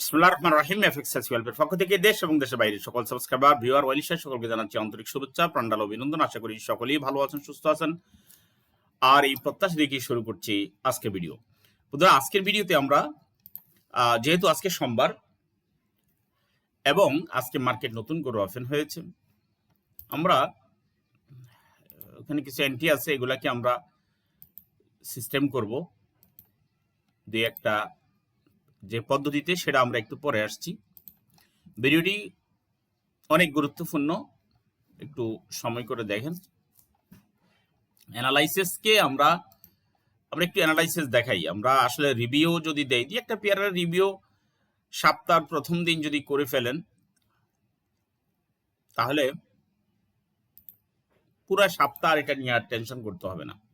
বিসমুল্লাহ রহমান রাহিম FX welfare পক্ষ থেকে দেশ এবং দেশের বাইরে সকল সাবস্ক্রাইবার ভিউয়ার ওয়ালিশা সকলকে জানাচ্ছি আন্তরিক শুভেচ্ছা, প্রাণডাল অভিনন্দন। আশা করি সকলেই ভালো আছেন, সুস্থ আছেন। আর এই প্রত্যাশা দেখে শুরু করছি আজকের ভিডিও বন্ধুরা, আজকের ভিডিওতে আমরা যেহেতু আজকে সোমবার এবং আজকে মার্কেট নতুন করে ওপেন হয়েছে, আমরা ওখানে কিছু এন্ট্রি আছে, এগুলাকে আমরা সিস্টেম করব। দুই একটা যে পদ্ধতিতে, সেটা আমরা একটু পরে আসছি। ভিডিওটি অনেক গুরুত্বপূর্ণ। একটু সময় করে দেখেন। অ্যানালাইসিসকে আমরা আমরা একটু অ্যানালাইসিস দেখাই। আমরা আসলে রিভিউ যদি দেই, দিয়ে একটা পেয়ারের রিভিউ সপ্তাহের প্রথম দিন যদি করে ফেলেন, তাহলে পুরো সপ্তাহ এটা নিয়ে আর টেনশন করতে হবে না।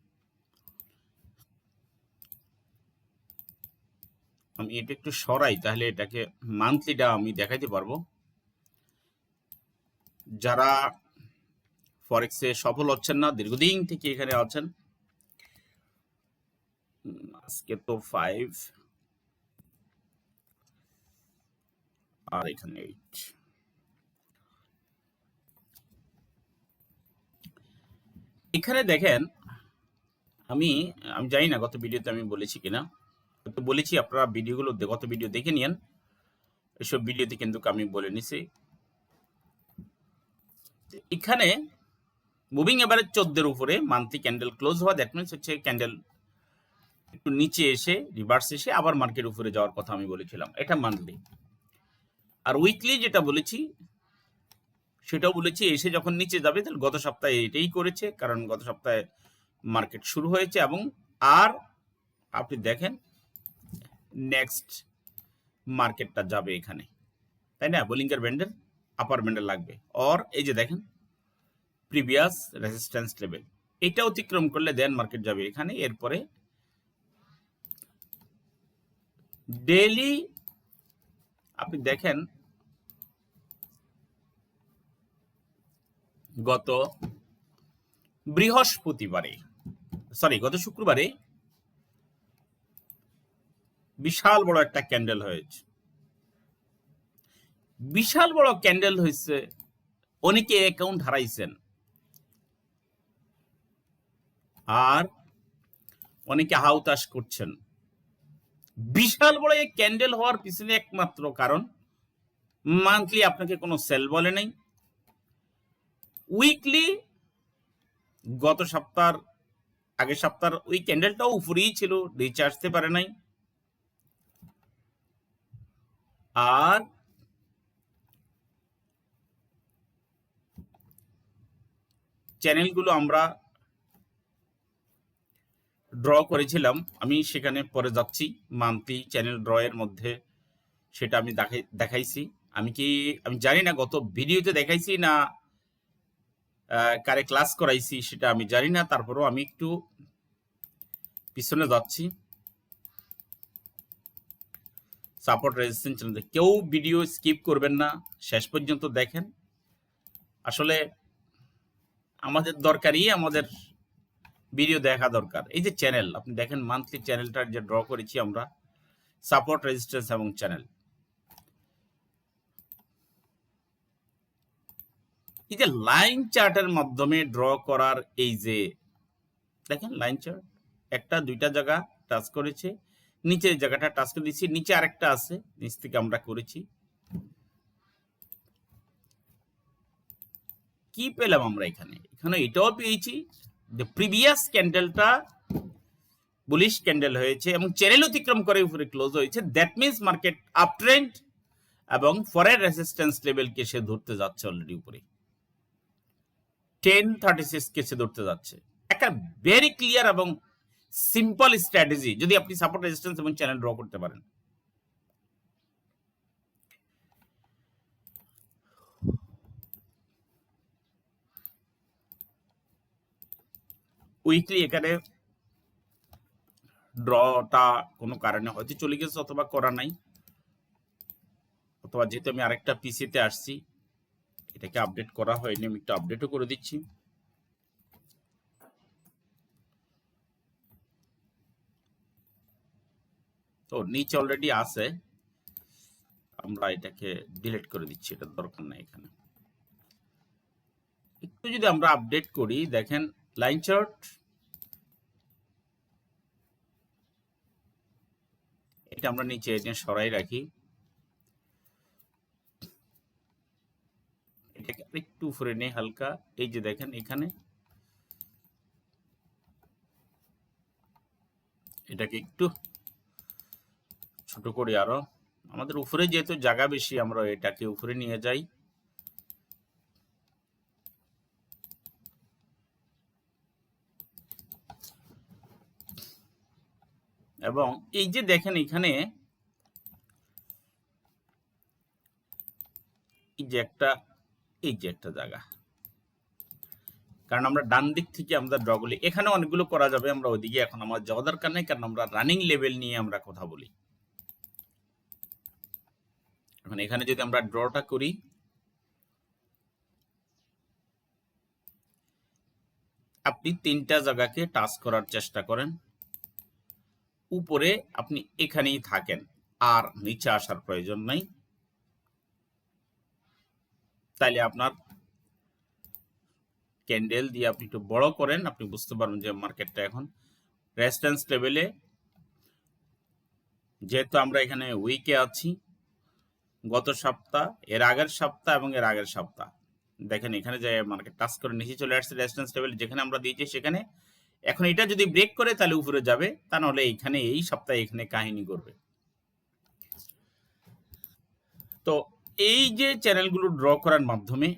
আমি এটা একটু সরাই, তাহলে এটাকে মান্থলিটা আমি দেখাইতে পারব। যারা ফরেক্সে সফল হচ্ছেন না, দীর্ঘদিন থেকে এখানে আছেন আজকে তো ফাইভ আর এখানে এইট এখানে দেখেন, আমি আমি জানি না গত ভিডিওতে আমি বলেছি কিনা। তো বলেছি, আপনারা ভিডিওগুলো গত ভিডিও দেখে নিন এসব ভিডিওতে কিন্তু আমি বলে নিছি। এখানে মুভিং এভারেজ চোদ্দের উপরে মান্থলি ক্যান্ডেল ক্লোজ হওয়া দ্যাট মিনস হচ্ছে ক্যান্ডেল একটু নিচে এসে রিভার্স এসে আবার মার্কেট উপরে যাওয়ার কথা আমি বলেছিলাম। এটা মান্থলি আর উইকলি যেটা বলেছি, সেটাও বলেছি, এসে যখন নিচে যাবে, তাহলে গত সপ্তাহে এটাই করেছে, কারণ গত সপ্তাহে মার্কেট শুরু হয়েছে এবং আর আপনি দেখেন নেক্সট মার্কেটটা যাবে এখানে। তাই না? বোলিঙ্গার ব্যান্ডের আপার ব্যান্ডের লাগবে। অর এই যে দেখেন প্রিভিয়াস রেজিস্ট্যান্স লেভেল এটা অতিক্রম করলে দেন মার্কেট যাবে এখানে। এরপরে ডেলি আপনি দেখেন, গত বৃহস্পতিবারে সরি গত শুক্রবারে বিশাল বড় একটা ক্যান্ডেল হয়েছে। বিশাল বড় ক্যান্ডেল হয়েছে, অনেকে অ্যাকাউন্ট হারাইছেন। আর অনেকে হাউতাস করছেন। বিশাল বড় এই ক্যান্ডেল হওয়ার পিছনে একমাত্র কারণ মান্থলি আপনাকে কোনো সেল বলে নাই। উইকলি গত সপ্তাহ আগের সপ্তাহ ওই ক্যান্ডেলটাও উপরেই ছিল আসতে পারে নাই। আর চ্যানেলগুলো আমরা ড্র করেছিলাম। আমি সেখানে পরে যাচ্ছি। মান্থলি চ্যানেল ড্র এর মধ্যে সেটা আমি দেখাই দেখাইছি। আমি কি, আমি জানি না গত ভিডিওতে দেখাইছি না কারে ক্লাস করাইছি সেটা আমি জানি না। তারপরেও আমি একটু পিছনে যাচ্ছি। সাপোর্ট রেজিস্ট্যান্স চ্যানেল কেউ ভিডিও স্কিপ করবেন না, শেষ পর্যন্ত দেখেন। আসলে আমাদের দরকারই, আমাদের ভিডিও দেখা দরকার। এই যে চ্যানেল আপনি দেখেন মান্থলি চ্যানেলটার যে ড্র করেছি আমরা সাপোর্ট রেজিস্ট্যান্স এবং চ্যানেল এই যে লাইন চার্টের মাধ্যমে ড্র করার এই যে, দেখেন লাইন চার্ট একটা, দুইটা জায়গা টাচ করেছে। নিচের জায়গাটা টাচ করে দিচ্ছি, নিচে আরেকটা আছে, নিচ থেকে আমরা করেছি। কি পেলাম আমরা এখানে? এখানে এটাও পেয়েছি যে প্রিভিয়াস ক্যান্ডেলটা বুলিশ ক্যান্ডেল হয়েছে এবং চ্যানেল অতিক্রম করে উপরে ক্লোজ হয়েছে। That means market up trend এবং ফরের রেসিস্ট্যান্স লেভেলকে সে ধরতে যাচ্ছে অলরেডি উপরে। টেন থার্টি সিক্স কে সে ধরতে যাচ্ছে। একটা ভেরি ক্লিয়ার এবং সিম্পল স্ট্র্যাটেজি যদি আপনি সাপোর্ট রেজিস্ট্যান্স এবং চ্যানেল ড্র করতে পারেন। উইকলি এখানে ড্রটা কোনো কারণে হয়তো চলে গেছে অথবা করা নাই। অথবা যেহেতু আমি আরেকটা পিসিতে আসছি, এটাকে আপডেট করা হয়নি, আমি একটু আপডেটও করে দিচ্ছি। তো নিচে অলরেডি আছে। আমরা এটাকে ডিলিট করে দিচ্ছি, এটা দরকার নাই এখানে। একটু যদি আমরা আপডেট করি, দেখেন লাইন চার্ট এটা আমরা নিচে এটা সরাই রাখি। এটাকে একটু উপরে নেই হালকা, এই যে দেখেন এখানে। এটাকে একটু ছোট করি আরও। আমাদের উপরে যেহেতু জায়গা বেশি, আমরা এটাকে উপরে নিয়ে যাই। এবং এই যে দেখেন এখানে, এই যে একটা, এই যে একটা জায়গা। কারণ আমরা ডান দিক থেকে আমরা ড্রগুলি এখানে অনেকগুলো করা যাবে, আমরা ওইদিকে এখন আমার যাওয়া দরকার নেই, কারণ আমরা রানিং লেভেল নিয়ে আমরা কথা বলি। এখন এখানে যদি আমরা ড্রটা করি, আপনি তিনটা জায়গাকে টাচ করার চেষ্টা করেন। উপরে আপনি এখানেই থাকেন, আর নিচে আসার প্রয়োজন নাই। তাইলে আপনার ক্যান্ডেল দিয়ে আপনি একটু বড় করেন, আপনি বুঝতে পারবেন যে মার্কেটটা এখন রেজিস্ট্যান্স লেভেলে। যেহেতু আমরা এখানে উইকে আছি গত সপ্তাহ, এর আগের সপ্তাহ এবং এর আগের সপ্তাহ। দেখেন, এখানে যে মার্কেট টাচ করে নিচে চলে আসছে রেজিস্ট্যান্স লেভেল যেখানে আমরা দিয়েছি সেখানে। এখন এটা যদি ব্রেক করে তাহলে উপরে যাবে, তা নাহলে এইখানে, এই সপ্তাহে এখানে কাহিনী করবে। তো এই যে চ্যানেলগুলো ড্র করার মাধ্যমে,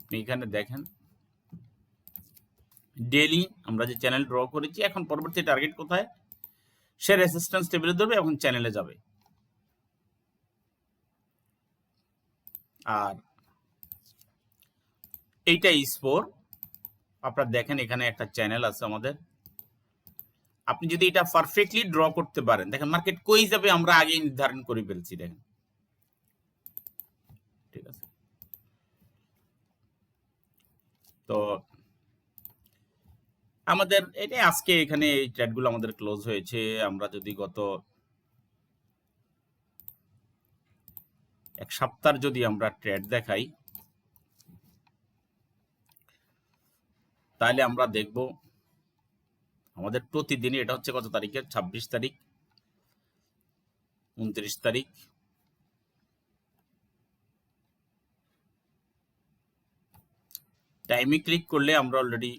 আপনি এখানে দেখেন ডেলি আমরা যে চ্যানেল ড্র করেছি, এখন পরবর্তী টার্গেট কোথায়? সে রেসিস্ট্যান্স টেবিলে ধরবে এবং চ্যানেলে যাবে। আর এইটা স্পোর আপনারা দেখেন এখানে একটা চ্যানেল আছে আমাদের। আপনি যদি এটা পারফেক্টলি ড্র করতে পারেন, দেখেন মার্কেট কই যাবে আমরা আগে নির্ধারণ করে ফেলছি, দেখেন। ঠিক আছে। তো আমাদের এটা আজকে এখানে এই ট্রেডগুলো আমাদের ক্লোজ হয়েছে। আমরা যদি গত এক সপ্তাহ যদি আমরা ট্রেড দেখাই, তাহলে আমরা দেখব আমাদের প্রতিদিনই, এটা হচ্ছে কত তারিখের? ছাব্বিশ তারিখ, উনত্রিশ তারিখ। টাইমে ক্লিক করলে আমরা অলরেডি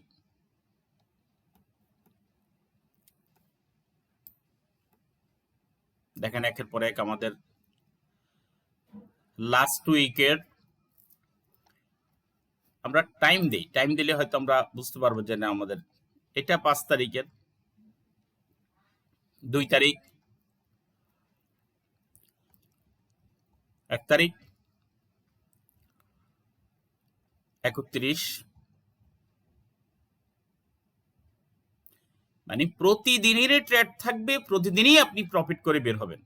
দেখেন একের পর এক আমাদের লাস্ট উইকের আমরা টাইম দিই। টাইম দিলে হয়তো আমরা বুঝতে পারব যে না, আমাদের এটা পাঁচ তারিখের, দুই তারিখ, এক তারিখ, একত্রিশ মানে প্রতিদিনের ট্রেড থাকবে, প্রতিদিনই আপনি প্রফিট করে বের হবেন।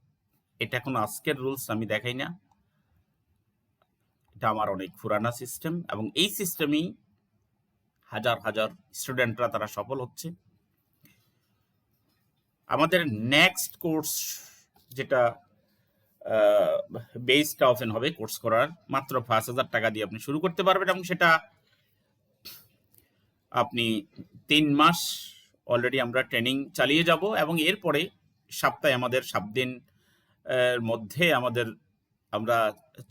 এটা কোনো আজকের রুলস আমি দেখাই না। এটা আমার অনেক পুরানা সিস্টেম এবং এই সিস্টেমেই হাজার হাজার স্টুডেন্টরা তারা সফল হচ্ছে। আমাদের নেক্সট কোর্স যেটা বেসটা ওপেন হবে কোর্স করার, মাত্র পাঁচ হাজার টাকা দিয়ে আপনি শুরু করতে পারবেন এবং সেটা আপনি তিন মাস অলরেডি আমরা ট্রেনিং চালিয়ে যাব এবং এরপরে সপ্তাহে আমাদের সাত দিন মধ্যে আমাদের আমরা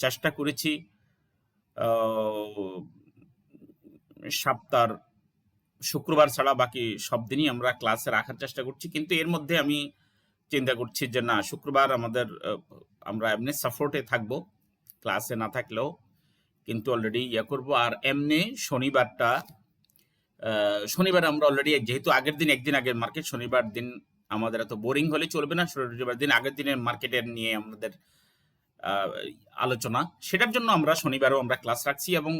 চেষ্টা করেছি সপ্তাহ শুক্রবার ছাড়া বাকি সব দিনই আমরা ক্লাসে রাখার চেষ্টা করছি। কিন্তু এর মধ্যে আমি চিন্তা করছি যে না, শুক্রবার আমাদের আমরা এমনি সাপোর্টে থাকব ক্লাসে না থাকলেও। কিন্তু অলরেডি ইয়ে করব। আর এমনি শনিবারটা শনিবার আমরা অলরেডি যেহেতু আগের দিন, একদিন আগের মার্কেট শনিবার দিন আমাদের এত বোরিং হলে চলবে না। শনিবার দিন আগের দিনের মার্কেটের নিয়ে আমাদের আলোচনা। সেটার জন্য আমরা শনিবারও আমরা ক্লাস রাখছি এবং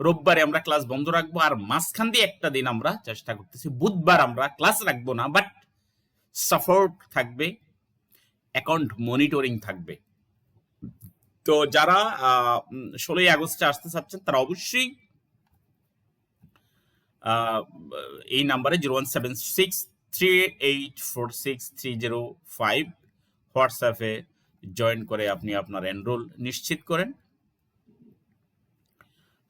রোববারে আমরা ক্লাস বন্ধ রাখব। আর মাঝখান দিয়ে একটা দিন আমরা চেষ্টা করতেছি, বুধবার আমরা ক্লাস রাখব না বাট সাপোর্ট থাকবে অ্যাকাউন্ট মনিটরিং থাকবে। তো যারা ষোলোই আগস্টে আসতে চাচ্ছেন, তারা অবশ্যই এই নাম্বারে zero one seven six three eight four six three zero five হোয়াটসঅ্যাপে জয়েন করে আপনি আপনার এনরোল নিশ্চিত করেন।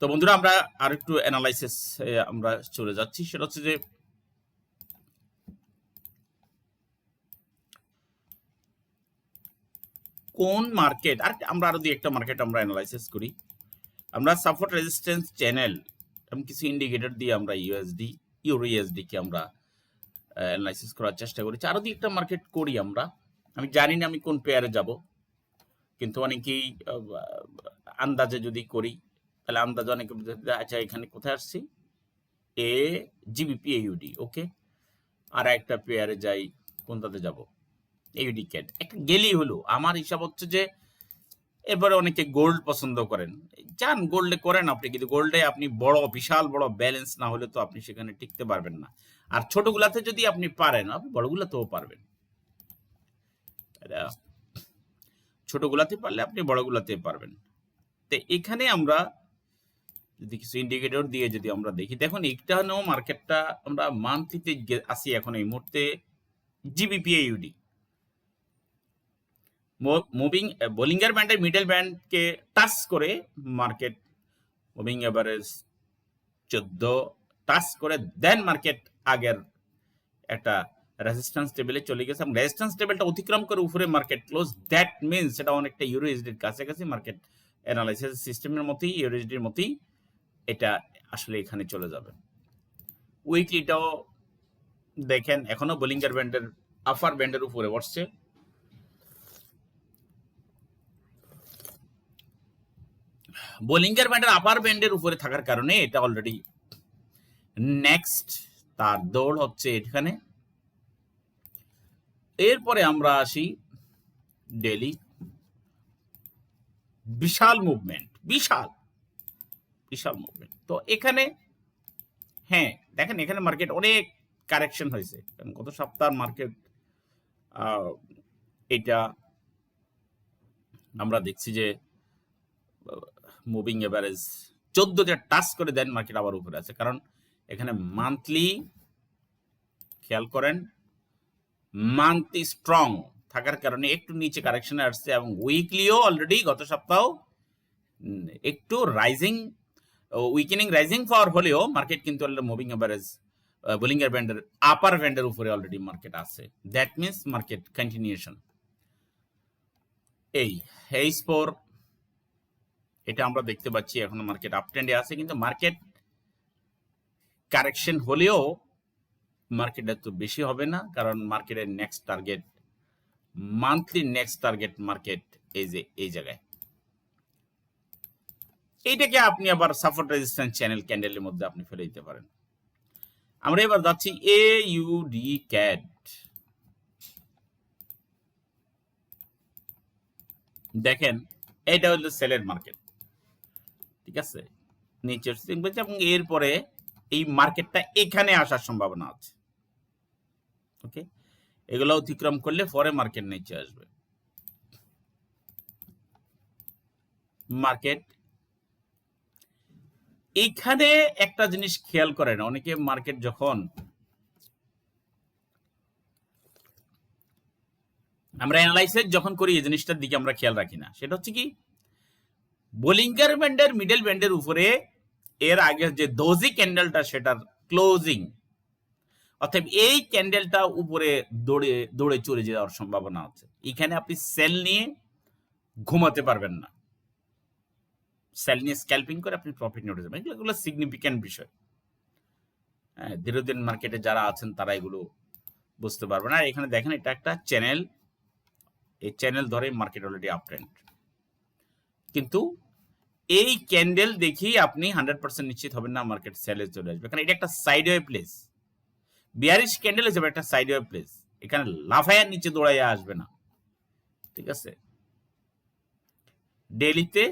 তো বন্ধুরা, আমরা আর একটু অ্যানালাইসিস আমরা চলে যাচ্ছি। সেটা হচ্ছে যে, কোন মার্কেট আর আমরা আরও দুই একটা মার্কেট আমরা অ্যানালাইসিস করি। আমরা সাপোর্ট রেজিস্ট্যান্স চ্যানেল এবং কিছু ইন্ডিকেটর দিয়ে আমরা ইউএসডি ইউরো ইউএসডি কে আমরা অ্যানালাইসিস করার চেষ্টা করেছি। আরও দুই একটা মার্কেট করি আমরা। আমি জানি না আমি কোন পেয়ারে যাব, কিন্তু অনেকেই আন্দাজে যদি করি, তাহলে আন্দাজে অনেকে আচ্ছা এখানে কোথায় আসছি? এ জিবিপি ইউডি ওকে আর একটা পেয়ারে যাই, কোনটাতে যাব? ইউডি ক্যাট একটা গেলেই হলো। আমার হিসাব হচ্ছে যে এরপরে অনেকে গোল্ড পছন্দ করেন। যান গোল্ডে করেন আপনি, কিন্তু গোল্ডে আপনি বড়, বিশাল, বড় ব্যালেন্স না হলে তো আপনি সেখানে টিকতে পারবেন না। আর ছোটগুলাতে যদি আপনি পারেন, আপনি বড়গুলাতেও পারবেন। এটা ছোটগুলাতে পারলে আপনি বড়গুলাতে পারবেন। তো এখানে আমরা যদি কিছু ইন্ডিকেটর দিয়ে যদি আমরা দেখি, দেখুন এইটাও মার্কেটটা আমরা মান্থলিতে আসি এখন এই মুহূর্তে জিবিপি ইউডি মুভিং বোলিঙ্গার ব্যান্ডের মিডল ব্যান্ডকে টাচ করে মার্কেট মুভিং এভারেজ চোদ্দ টাচ করে দেন মার্কেট আগের একটা রেজিস্ট্যান্স টেবিলে চলে গেছে এবং রেজিস্ট্যান্স টেবিলটা অতিক্রম করে উপরে মার্কেট ক্লোজ দ্যাট মিনস সেটা অনেকটা ইউরোএসডির কাছাকাছি মার্কেট অ্যানালাইসিস সিস্টেমের মতোই ইউরোএসডির মতোই এটা আসলে এখানে চলে যাবে। উইকলিটাও দেখেন, এখনও বোলিঙ্গার ব্যান্ডের আফার ব্যান্ডের উপরে বসছে। বোলিঙ্গার ব্যান্ডের আপার ব্যান্ডের উপরে থাকার কারণে এটা অলরেডি নেক্সট তার দৌড় হচ্ছে এখানে। এরপরে আমরা আসি ডেলি বিশাল মুভমেন্ট বিশাল বিশাল মুভমেন্ট তো এখানে হ্যাঁ দেখেন এখানে মার্কেট অনেক কারেকশন হয়েছে। কারণ গত সপ্তাহ মার্কেট এটা আমরা দেখছি যে মুভিং এভারেজ চোদ্দতে টাচ করে দেন মার্কেট আবার উপরে আছে। কারণ এখানে মান্থলি খেয়াল করেন মান্থলি স্ট্রং থাকার কারণে একটু নিচে কারেকশন আসছে এবং উইকলিও অলরেডি গত সপ্তাহ একটু রাইজিং উইকেনিং রাইজিং পাওয়ার হলেও মার্কেট কিন্তু মুভিং এভারেজ বোলিংয়ের ব্যান্ডের আপার ব্যান্ডের উপরে অলরেডি মার্কেট আছে। দ্যাট মিনস মার্কেট কন্টিনিউশন এই হেইস ফোর এটা আমরা দেখতে পাচ্ছি, এখন মার্কেট আপ ট্রেন্ডে আছে, কিন্তু মার্কেট কারেকশন হলেও মার্কেট এত বেশি হবে না, কারণ মার্কেটের next target monthly next target market এই যে, এই জায়গায়। এইটাকে আপনি আবার সাপোর্ট রেজিস্ট্যান্স চ্যানেল ক্যান্ডেলের মধ্যে আপনি ফেলে দিতে পারেন। আমরা এবার যাচ্ছি এ ইউ ডি ক্যাট দেখেন, এটা হলো সেলের মার্কেট ঠিক আছে? নিচের, এবং এরপরে এই মার্কেটটা এখানে আসার সম্ভাবনা আছে। ওকে এগুলো অতিক্রম করলে পরে মার্কেট নিচে আসবে। মার্কেট এইখানে একটা জিনিস খেয়াল করেন, অনেকে মার্কেট যখন আমরা অ্যানালাইসিস যখন করি, এই জিনিসটার দিকে আমরা খেয়াল রাখি না। সেটা হচ্ছে কি? বোলিঙ্গার ব্যান্ডের মিডল ব্যান্ডের উপরে, এর আগে যে দোজি ক্যান্ডেলটা সেটার ক্লোজিং অর্থাৎ এই ক্যান্ডেলটা উপরে দৌড়ে দৌড়ে চলে যাওয়ার সম্ভাবনা আছে। এখানে আপনি সেল নিয়ে ঘুমাতে পারবেন না। সেল নিয়ে স্ক্যাল্পিং করে আপনি প্রফিট নিয়ে উঠে যাবেন। এগুলো সিগনিফিক্যান্ট বিষয়। হ্যাঁ দীর্ঘদিন মার্কেটে যারা আছেন, তারা এগুলো বুঝতে পারবেন। আর এখানে দেখেন, এটা একটা চ্যানেল এই চ্যানেল ধরে মার্কেট অলরেডি আপ ট্রেন্ড কিন্তু এই ক্যান্ডেল দেখি আপনি হান্ড্রেড পার্সেন্ট নিশ্চিত হবেন না মার্কেট সেলে চলে আসবে। কারণ এটা একটা সাইডওয়ে প্লেস বিয়ারিশ ক্যান্ডেল হিসেবে একটা সাইডওয়ে প্লেস এখানে লাফায়ার নিচে দৌড়াইয়া আসবে না। ঠিক আছে? ডেলিতে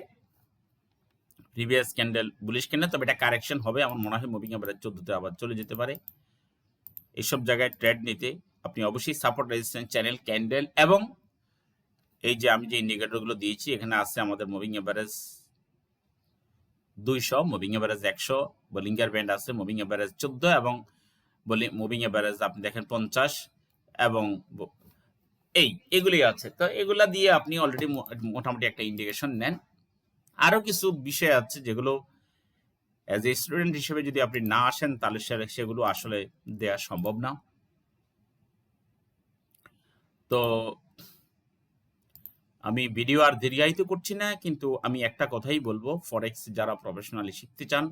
প্রিভিয়াস ক্যান্ডেল বুলিশ ক্যান্ডেল তবে এটা কারেকশন হবে। আমার মনে হয় মুভিং এভারেজ চোদ্দতে আবার চলে যেতে পারে। এইসব জায়গায় ট্রেড নিতে আপনি অবশ্যই সাপোর্ট রেজিস্ট্যান্স চ্যানেল ক্যান্ডেল এবং এই যে আমি যে ইন্ডিকেটরগুলো দিয়েছি, এখানে আছে আমাদের মুভিং অ্যাভারেজ দুইশো মুভিং অ্যাভারেজ একশো বোলিঙ্গার ব্যান্ড আছে মুভিং এভারেজ চোদ্দ এবং মুভিং এভারেজ আপনি দেখেন পঞ্চাশ এবং এই এগুলি আছে। তো এগুলা দিয়ে আপনি অলরেডি মোটামুটি একটা ইন্ডিকেশন নেন। আরও কিছু বিষয় আছে যেগুলো অ্যাজ এ স্টুডেন্ট হিসেবে যদি আপনি না আসেন, তাহলে সেগুলো আসলে দেওয়া সম্ভব না। তো আমি ভিডিও আর দীর্ঘায়িত করছি না, কিন্তু আমি একটা কথাই বলব ফরেক্স যারা প্রফেশনালি শিখতে চান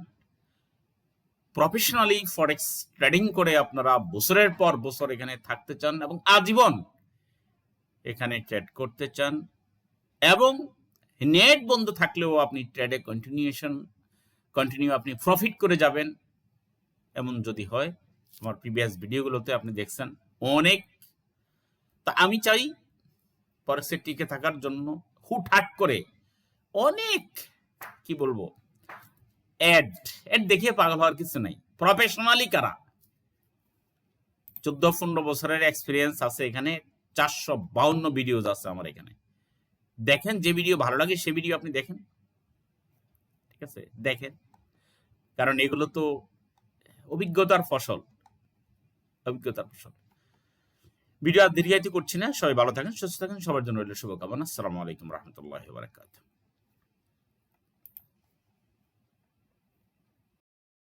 প্রফেশনালি ফরেক্স ট্রেডিং করে আপনারা বছরের পর বছর এখানে থাকতে চান এবং আজীবন এখানে ট্রেড করতে চান এবং নেট বন্ধ থাকলেও আপনি ট্রেডে কন্টিনিউশন কন্টিনিউ আপনি প্রফিট করে যাবেন। এমন যদি হয়, আমার প্রিভিয়াস ভিডিওগুলোতে আপনি দেখছেন অনেক। তা আমি চাই ফরেক্সে টিকে থাকার জন্য হুটহাট করে অনেক, কি বলব অ্যাড অ্যাড দেখিয়ে পাগল হওয়ার কিছু নাই। প্রফেশনালি কারা? চোদ্দ পনেরো বছরের এক্সপিরিয়েন্স আছে এখানে, চারশো বাউন্ন ভিডিওজ আছে আমার এখানে। দেখেন যে ভিডিও ভালো লাগে সে ভিডিও আপনি দেখেন। ঠিক আছে? দেখেন। কারণ এগুলো তো অভিজ্ঞতার ফসল। অভিজ্ঞতার ফসল। ভিডিও আর দীর্ঘায়িত করছি না। সবাই ভালো থাকেন, সুস্থ থাকেন, সবার জন্য রইল শুভকামনা। আসসালামু আলাইকুম রহমতুল্লাহ বারাকাতুহ।